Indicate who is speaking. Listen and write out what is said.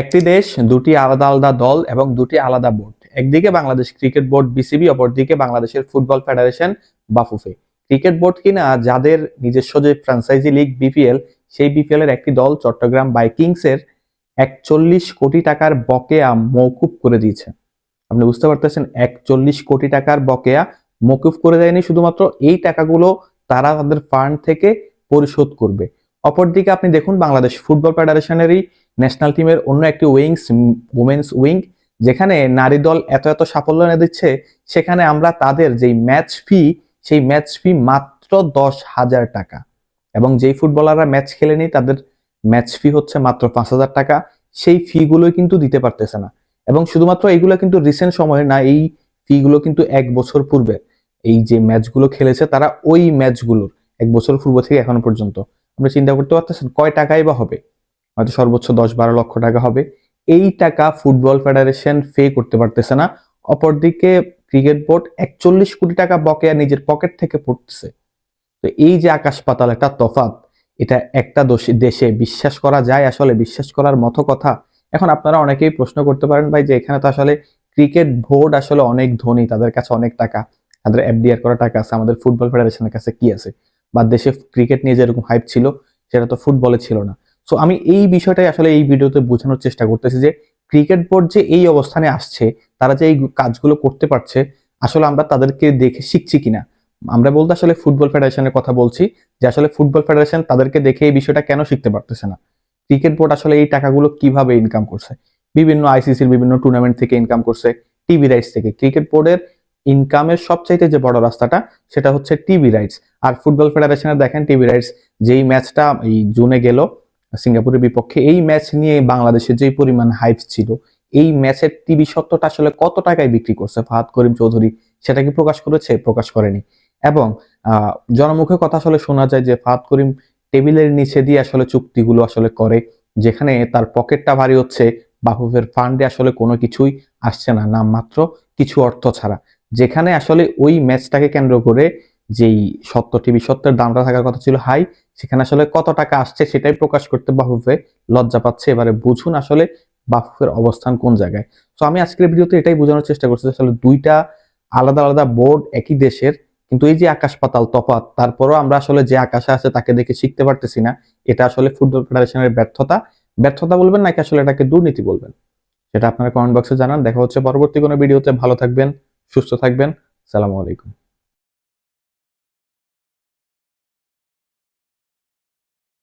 Speaker 1: একটি দেশ, দুটি আলাদা আলাদা দল এবং দুটি আলাদা বোর্ড। একদিকে বাংলাদেশ ক্রিকেট বোর্ড বিসিবি, অপরদিকে বাংলাদেশের football federation Bafufe. Cricket board কিনা, যাদের নিজস্ব যে ফ্র্যাঞ্চাইজি লিগ বিপিএল, সেই বিপিএল এর একটি দল চট্টগ্রাম বাইকিংস এর একচল্লিশ কোটি টাকার বকেয়া মৌকুব করে দিয়েছে। আপনি বুঝতে পারতেছেন, একচল্লিশ কোটি টাকার বকেয়া মৌকুব করে দেয়নি, শুধুমাত্র এই টাকাগুলো তারা তাদের ফান্ড থেকে পরিশোধ করবে। অপরদিকে আপনি দেখুন বাংলাদেশ ফুটবল ফেডারেশনেরই ন্যাশনাল টিমের অন্য একটি উইংস, উমেন্স উইং, যেখানে নারী দল এত এত সাফল্য এনে দিচ্ছে, সেখানে আমরা তাদের যেই ম্যাচ ফি, সেই ম্যাচ ফি মাত্র দশ হাজার টাকা। এবং যেই ফুটবলাররা ম্যাচ খেলেনি, তাদের ম্যাচ ফি হচ্ছে মাত্র পাঁচ হাজার টাকা। সেই ফি গুলোই কিন্তু দিতে পারতেছে না। এবং শুধুমাত্র এইগুলো কিন্তু রিসেন্ট সময়ে না, এই ফি গুলো কিন্তু এক বছর পূর্বে, এই যে ম্যাচগুলো খেলেছে তারা ওই ম্যাচগুলোর, এক বছর পূর্ব থেকে এখনও পর্যন্ত। আমরা চিন্তা করতে পারতেছেন কয় টাকাই বা হবে? হয়তো সর্বোচ্চ দশ বারো লক্ষ টাকা হবে। এই টাকা ফুটবল ফেডারেশন পে করতে পারতেছে না। অপরদিকে ক্রিকেট বোর্ড একচল্লিশ কোটি টাকা বকেয়া নিজের পকেট থেকে পড়তেছে। তো এই যে আকাশ পাতাল একটা তফাৎ, এটা একটা দেশে বিশ্বাস করা যায় আসলে? বিশ্বাস করার মতো কথা? এখন আপনারা অনেকেই প্রশ্ন করতে পারেন ভাই যে এখানে তো আসলে ক্রিকেট বোর্ড আসলে অনেক ধনী, তাদের কাছে অনেক টাকা, তাদের এফডিআর করা টাকা আছে, আমাদের ফুটবল ফেডারেশনের কাছে কি আছে? বা দেশে ক্রিকেট নিয়ে যেরকম হাইপ ছিল, সেটা তো ফুটবলে ছিল না। সো আমি এই বিষয়টাই আসলে এই ভিডিওতে বোঝানোর চেষ্টা করতেছি যে ক্রিকেট বোর্ড যে এই অবস্থানে আসছে, তারা যে এই কাজগুলো করতে পারছে, আসলে আমরা তাদেরকে দেখে শিখছি কিনা? আমরা বলতে আসলে ফুটবল ফেডারেশনের কথা বলছি, যে আসলে ফুটবল ফেডারেশন তাদেরকে দেখে এই বিষয়টা কেন শিখতে পারতেছে না? ক্রিকেট বোর্ড আসলে এই টাকাগুলো কীভাবে ইনকাম করছে? বিভিন্ন আইসিসির বিভিন্ন টুর্নামেন্ট থেকে ইনকাম করছে টিভি রাইটস থেকে। ক্রিকেট বোর্ডের ইনকামের সবচাইতে যে বড় রাস্তাটা, সেটা হচ্ছে টিভি রাইটস আর ফুটবল ফেডারেশনের দেখেন টিভি রাইটস যেই ম্যাচটা এই জুনে গেল, সিঙ্গাপুরের বিপক্ষে, এই ম্যাচ নিয়ে বাংলাদেশের যে পরিমাণ হাইপ ছিল, এই ম্যাচের টিভি সত্যটা আসলে কত টাকায় বিক্রি করছে? ফাহাদ করিম চৌধুরী, সেটা কি প্রকাশ করেছে? প্রকাশ করেনি। এবং জনমুখে কথা আসলে শোনা যায় যে ফাহাদ করিম টেবিলের নিচে দিয়ে আসলে চুক্তিগুলো আসলে করে, যেখানে তার পকেটটা ভারী হচ্ছে, বাফুফের ফান্ডে আসলে কোনো কিছুই আসছে না, নামমাত্র কিছু অর্থ ছাড়া। যেখানে আসলে ওই ম্যাচটাকে কেন্দ্র করে যেই সত্য টিভি সত্যের দামটা থাকার কথা ছিল হাই, সেখানে আসলে কত টাকা আসছে সেটাই প্রকাশ করতে বাফুফে লজ্জা পাচ্ছে। এবারে বুঝুন আসলে বাফুফের অবস্থান কোন জায়গায়। তো আমি আজকের ভিডিওতে এটাই বোঝানোর চেষ্টা করছি আসলে দুইটা আলাদা আলাদা বোর্ড একই দেশের, কিন্তু এই যে আকাশ পাতাল তফাৎ, তারপরও আমরা আসলে যে আকাশে আছে তাকে দেখে শিখতে পারতেছি না। এটা আসলে ফুটবল ফেডারেশনের ব্যর্থতা। ব্যর্থতা বলবেন নাকি আসলে এটাকে দুর্নীতি বলবেন? সেটা আপনারা কমেন্ট বক্সে জানান। দেখা হচ্ছে পরবর্তী কোনো ভিডিওতে। ভালো থাকবেন। সুস্থ থাকবেন। সালামু আলাইকুম।